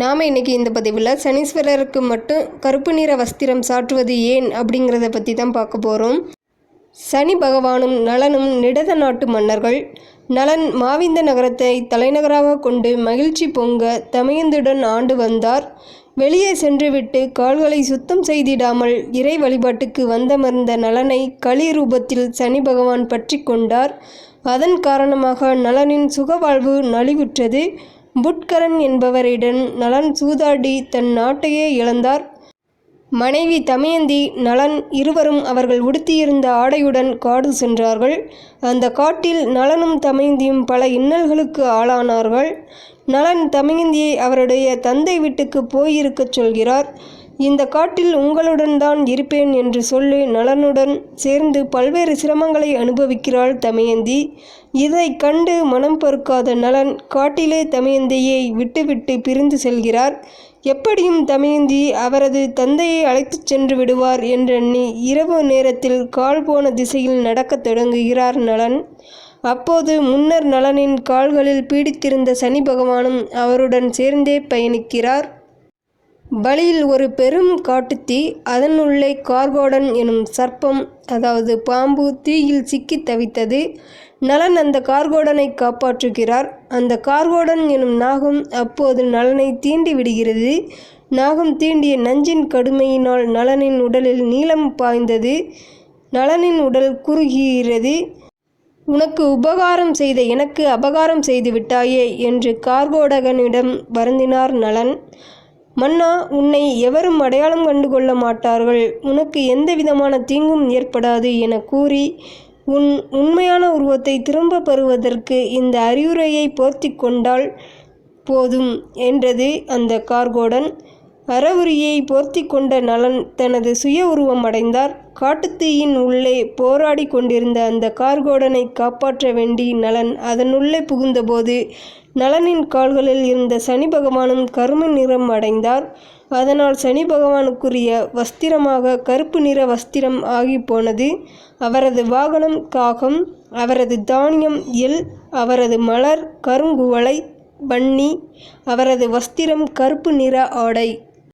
நாம் இன்றைக்கி இந்த பதிவில் சனீஸ்வரருக்கு மட்டும் கருப்பு நிற வஸ்திரம் சாற்றுவது ஏன் அப்படிங்கிறத பற்றி தான் பார்க்க போகிறோம் சனி பகவானும் நலனும் நிடத நாட்டு மன்னர்கள். நலன் மாவிந்த நகரத்தை தலைநகராக கொண்டு மகிழ்ச்சி பொங்க தமயந்துடன் ஆண்டு வந்தார். வெளியே சென்றுவிட்டு கால்களை சுத்தம் செய்திடாமல் இறை வழிபாட்டுக்கு வந்தமர்ந்த நலனை களி ரூபத்தில் சனி பகவான் பற்றி கொண்டார். அதன் காரணமாக நலனின் சுகவாழ்வு நலிவுற்றது. புட்கரன் என்பவரிடம் நலன் சூதாடி தன் நாட்டையே இழந்தார். மனைவி தமயந்தி நலன் இருவரும் அவர்கள் உடுத்தியிருந்த ஆடையுடன் காடு சென்றார்கள். அந்த காட்டில் நலனும் தமயந்தியும் பல இன்னல்களுக்கு ஆளானார்கள். நலன் தமயந்தியை அவருடைய தந்தை வீட்டுக்கு போயிருக்கச் சொல்கிறார். இந்த காட்டில் உங்களுடன் தான் இருப்பேன் என்று சொல்லி நலனுடன் சேர்ந்து பல்வேறு சிரமங்களை அனுபவிக்கிறாள் தமயந்தி. இதை கண்டு மனம் பொறுக்காத நலன் காட்டிலே தமயந்தியை விட்டுவிட்டு பிரிந்து செல்கிறார். எப்படியும் தமயந்தி அவரது தந்தையை அழைத்துச் சென்று விடுவார் என்றெண்ணி இரவு நேரத்தில் கால் போன திசையில் நடக்கத் தொடங்குகிறார் நலன். அப்போது முன்னர் நலனின் கால்களில் பீடித்திருந்த சனி பகவானும் அவருடன் சேர்ந்தே பயணிக்கிறார். வழியில் ஒரு பெரும் காட்டுத்தீ அதனுள்ளே கார்கோடன் எனும் சர்ப்பம் அதாவது பாம்பு தீயில் சிக்கி தவித்தது. நலன் அந்த கார்கோடனை காப்பாற்றுகிறார். அந்த கார்கோடன் எனும் நாகம் அப்போது நலனை தீண்டி விடுகிறது. நாகம் தீண்டிய நஞ்சின் கடுமையினால் நலனின் உடலில் நீளம் பாய்ந்தது. நலனின் உடல் குறுகிறது உனக்கு உபகாரம் செய்த எனக்கு அபகாரம் செய்து விட்டாயே என்று கார்கோடகனிடம் வருந்தினார் நலன். மன்னா உன்னை எவரும் அடையாளம் கண்டு கொள்ள மாட்டார்கள். உனக்கு எந்த விதமான தீங்கும் ஏற்படாது என கூறி உன் உண்மையான உருவத்தை திரும்ப பெறுவதற்கு இந்த அறிவுரையை போர்த்தி கொண்டால் போதும் என்றது அந்த கார்கோடன். அறவுரியை போர்த்தி கொண்ட நலன் தனது சுய உருவம் அடைந்தார். காட்டுத்தீயின் உள்ளே போராடி கொண்டிருந்த அந்த கார்கோடனை காப்பாற்ற வேண்டி நலன் அதனுள்ளே புகுந்தபோது நலனின் கால்களில் இருந்த சனி பகவானும் கரும நிறம் அடைந்தார். அதனால் சனி பகவானுக்குரிய வஸ்திரமாக கருப்பு நிற வஸ்திரம் ஆகி போனது. அவரது வாகனம் காகம் அவரது தானியம் எல் அவரது மலர் கருங்குவளை பன்னி அவரது வஸ்திரம் கருப்பு நிற ஆடை.